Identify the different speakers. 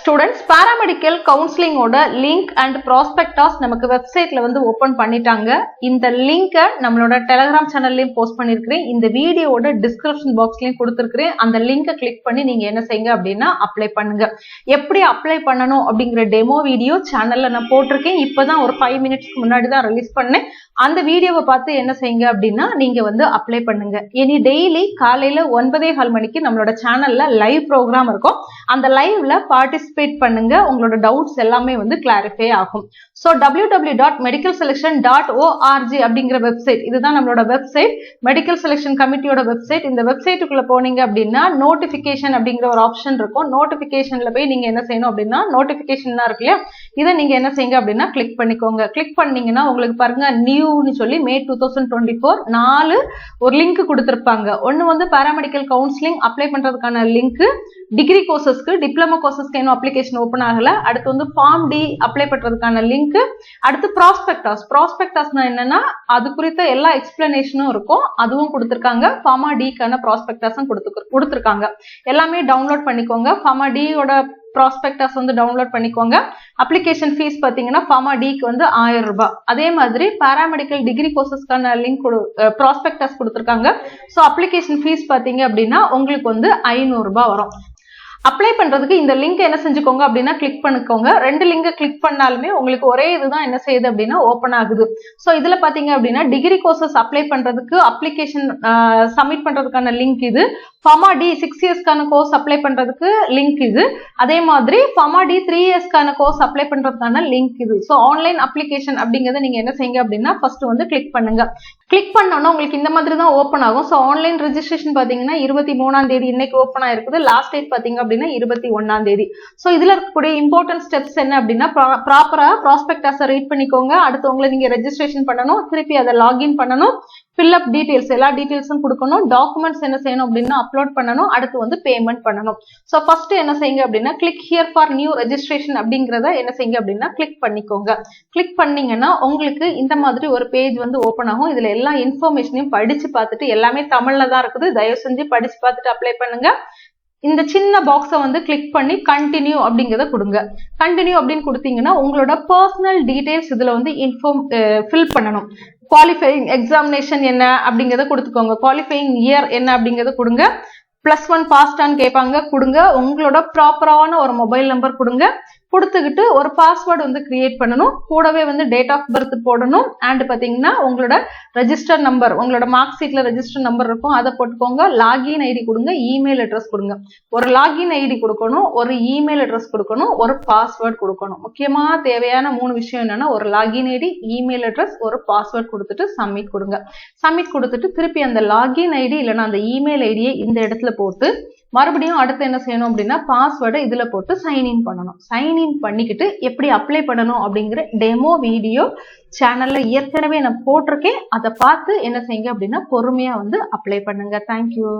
Speaker 1: Students paramedical கவுன்சிலிங்கோட link and prospectus நமக்கு வெப்சைட்ல வந்து ஓபன் பண்ணிட்டாங்க. இந்த லிங்கை நம்மளோட டெலகிராம் சேனல்லையும் போஸ்ட் பண்ணிருக்கிறேன். இந்த வீடியோவோட டிஸ்கிரிப்ஷன் பாக்ஸ்லயும் கொடுத்துருக்கிறேன். அந்த லிங்கை கிளிக் பண்ணி நீங்க என்ன செய்யுங்க அப்படின்னா அப்ளை பண்ணுங்க. எப்படி அப்ளை பண்ணணும் அப்படிங்கிற டெமோ வீடியோ சேனல்ல நான் போட்டிருக்கேன். இப்பதான் ஒரு ஃபைவ் மினிட்ஸ்க்கு முன்னாடி தான் ரிலீஸ் பண்ணேன். அந்த வீடியோவை பார்த்து என்ன செய்யுங்க அப்படின்னா நீங்க வந்து அப்ளை பண்ணுங்க. இனி டெய்லி காலையில ஒன்பதே கால் மணிக்கு நம்மளோட சேனல்ல லைவ் ப்ரோக்ராம் இருக்கும். அந்த லைவ்ல பார்ட்டிசிபேட் பண்ணுங்க. உங்களோட டவுட்ஸ் எல்லாமே வந்து கிளாரிஃபை ஆகும். So W W dot medical selection dot ORG அப்படிங்கிற வெப்சைட் இதுதான் நம்மளோட வெப்சைட் மெடிக்கல் செலெக்ஷன் கமிட்டியோட வெப்சைட் இந்த வெப்சைட்டுக்குள்ள போனீங்க அப்படின்னா நோட்டிபிகேஷன் அப்படிங்கிற ஒரு ஆப்ஷன் இருக்கும். நோட்டிபிகேஷன்ல போய் நீங்க என்ன செய்யணும் அப்படின்னா நோட்டிபிகேஷன் இருக்கு இல்லையா? இதை நீங்க என்ன செய்யுங்க அப்படின்னா கிளிக் பண்ணிக்கோங்க. கிளிக் பண்ணீங்கன்னா உங்களுக்கு பாருங்க நியூன்னு சொல்லி May two thousand twenty four நாலு ஒரு லிங்க் கொடுத்துருப்பாங்க. ஒன்று வந்து பாராமெடிக்கல் கவுன்சிலிங் அப்ளை பண்றதுக்கான லிங்க் டிகிரி கோர்சஸ்க்கு டிப்ளமோ கோர்சஸ்க்கு இன்னும் அப்ளிகேஷன் ஓப்பன் ஆகல. அடுத்து வந்து ஃபார்ம் டி அப்ளை பண்றதுக்கான லிங்க் அடுத்து ப்ராஸ்பெக்டாஸ் ப்ராஸ்பெக்டாஸ்னா என்னன்னா அது குறித்த எல்லா எக்ஸ்பிளனேஷனும் இருக்கும். அதுவும் கொடுத்துருக்காங்க. ஃபார்மா டிக்கான ப்ராஸ்பெக்டாஸும் கொடுத்து கொடுத்துருக்காங்க. எல்லாமே டவுன்லோட் பண்ணிக்கோங்க. ஃபார்மா டியோட ப்ராஸ்பெக்டஸ் வந்து டவுன்லோட் பண்ணிக்கோங்க. அப்ளிகேஷன் ஃபீஸ் பார்த்தீங்கன்னா ஃபார்மா டிக்கு வந்து ஆயிரம் ரூபாய். அதே மாதிரி பாராமெடிக்கல் டிகிரி கோர்சஸ்க்கான லிங்க் ப்ராஸ்பெக்டஸ் கொடுத்துருக்காங்க. ஸோ அப்ளிகேஷன் ஃபீஸ் பார்த்தீங்க அப்படின்னா உங்களுக்கு வந்து ஐநூறுரூபா வரும். அப்ளை பண்றதுக்கு இந்த லிங்க் என்ன செஞ்சுக்கோங்க அப்படின்னா கிளிக் பண்ணிக்கோங்க. ரெண்டு லிங்கை கிளிக் பண்ணாலுமே உங்களுக்கு ஒரே இதுதான் என்ன செய்யுது அப்படின்னா ஓப்பன் ஆகுது. ஸோ இதுல பாத்தீங்க அப்படின்னா டிகிரி கோர்சஸ் அப்ளை பண்றதுக்கு அப்ளிகேஷன் சப்மிட் பண்றதுக்கான லிங்க் இது. ஃபமா டி சிக்ஸ் இயர்ஸ்க்கான கோர்ஸ் அப்ளை பண்றதுக்கு லிங்க் இது. அதே மாதிரி ஃபமா டி த்ரீ இயர்ஸ்க்கான கோர்ஸ் அப்ளை பண்றதுக்கான லிங்க் இது. ஸோ ஆன்லைன் அப்ளிகேஷன் அப்படிங்கறத நீங்க என்ன செய்யுங்க அப்படின்னா ஃபர்ஸ்ட் வந்து கிளிக் பண்ணுங்க. கிளிக் பண்ணோன்னா உங்களுக்கு இந்த மாதிரி தான் ஓப்பன் ஆகும். ஸோ ஆன்லைன் ரிஜிஸ்ட்ரேஷன் பாத்தீங்கன்னா இருபத்தி மூணாம் தேதி இன்னைக்கு ஓப்பன் ஆயிருக்குது. லாஸ்ட் டேட் பாத்தீங்க அப்படின்னா இருபத்தி ஒன்னாம் தேதி. ஸோ இதுல இருக்கக்கூடிய இம்பார்ட்டன்ட் ஸ்டெப்ஸ் என்ன அப்படின்னா ப்ராப்பரா ப்ராஸ்பெக்டாஸை ரீட் பண்ணிக்கோங்க. அடுத்து உங்களை நீங்க ரெஜிஸ்ட்ரேஷன் பண்ணணும். திருப்பி அதை லாகின் பண்ணணும். ஃபில்அப் டீடைல்ஸ் எல்லா டீடைல்ஸும் கொடுக்கணும். டாக்குமெண்ட்ஸ் என்ன செய்யணும் அப்படின்னா அப்லோட் பண்ணணும். அடுத்து வந்து பேமெண்ட் பண்ணணும். ஸோ ஃபர்ஸ்ட் என்ன செய்யுங்க அப்படின்னா click here for new registration அப்படிங்கிறத என்ன செய்யுங்க அப்படின்னா கிளிக் பண்ணிக்கோங்க. கிளிக் பண்ணீங்கன்னா உங்களுக்கு இந்த மாதிரி ஒரு பேஜ் வந்து ஓப்பன் ஆகும். இதுல எல்லா இன்ஃபர்மேஷனையும் படிச்சு பார்த்துட்டு எல்லாமே தமிழ்ல தான் இருக்குது. தயவு செஞ்சு படிச்சு பார்த்துட்டு அப்ளை பண்ணுங்க. இந்த சின்ன பாக்ஸை வந்து கிளிக் பண்ணி கண்டினியூ அப்படிங்கிறத கொடுங்க. கண்டினியூ அப்படின்னு கொடுத்தீங்கன்னா உங்களோட பர்சனல் டீடைல்ஸ் இதில் வந்து இன்ஃபார்ம் ஃபில் பண்ணணும். குவாலிஃபைங் எக்ஸாமினேஷன் என்ன அப்படிங்கிறத கொடுத்துக்கோங்க. குவாலிஃபைங் இயர் என்ன அப்படிங்கிறத கொடுங்க. பிளஸ் ஒன் பாஸ்டான்னு கேட்பாங்க கொடுங்க. உங்களோட ப்ராப்பரான ஒரு மொபைல் நம்பர் கொடுங்க. கொடுத்துக்கிட்டு ஒரு பாஸ்வேர்டு வந்து கிரியேட் பண்ணணும். கூடவே வந்து டேட் ஆஃப் பர்த் போடணும். அண்ட் பார்த்தீங்கன்னா உங்களோட ரெஜிஸ்டர் நம்பர் உங்களோட மார்க் ஷீட்ல ரெஜிஸ்டர் நம்பர் இருக்கும். அதை போட்டுக்கோங்க. லாகின் ஐடி கொடுங்க. இமெயில் அட்ரஸ் கொடுங்க. ஒரு லாகின் ஐடி கொடுக்கணும். ஒரு இமெயில் அட்ரஸ் கொடுக்கணும். ஒரு பாஸ்வேர்டு கொடுக்கணும். முக்கியமாக தேவையான மூணு விஷயம் என்னன்னா ஒரு லாகின் ஐடி இமெயில் அட்ரஸ் ஒரு பாஸ்வேர்ட் கொடுத்துட்டு சப்மிட் கொடுங்க. சப்மிட் கொடுத்துட்டு திருப்பி அந்த லாகின் ஐடி இல்லைன்னா அந்த இமெயில் ஐடியை இந்த இடத்துல போட்டு மறுபடியும் அடுத்து என்ன செய்யணும் அப்படின்னா பாஸ்வேர்டை இதுல போட்டு சைன்இன் பண்ணணும். சைன்இன் பண்ணிக்கிட்டு எப்படி அப்ளை பண்ணணும் அப்படிங்கிற டெமோ வீடியோ சேனல்ல ஏற்கனவே நான் போட்டிருக்கேன். அதை பார்த்து என்ன செய்யுங்க அப்படின்னா பொறுமையா வந்து அப்ளை பண்ணுங்க. தேங்க்யூ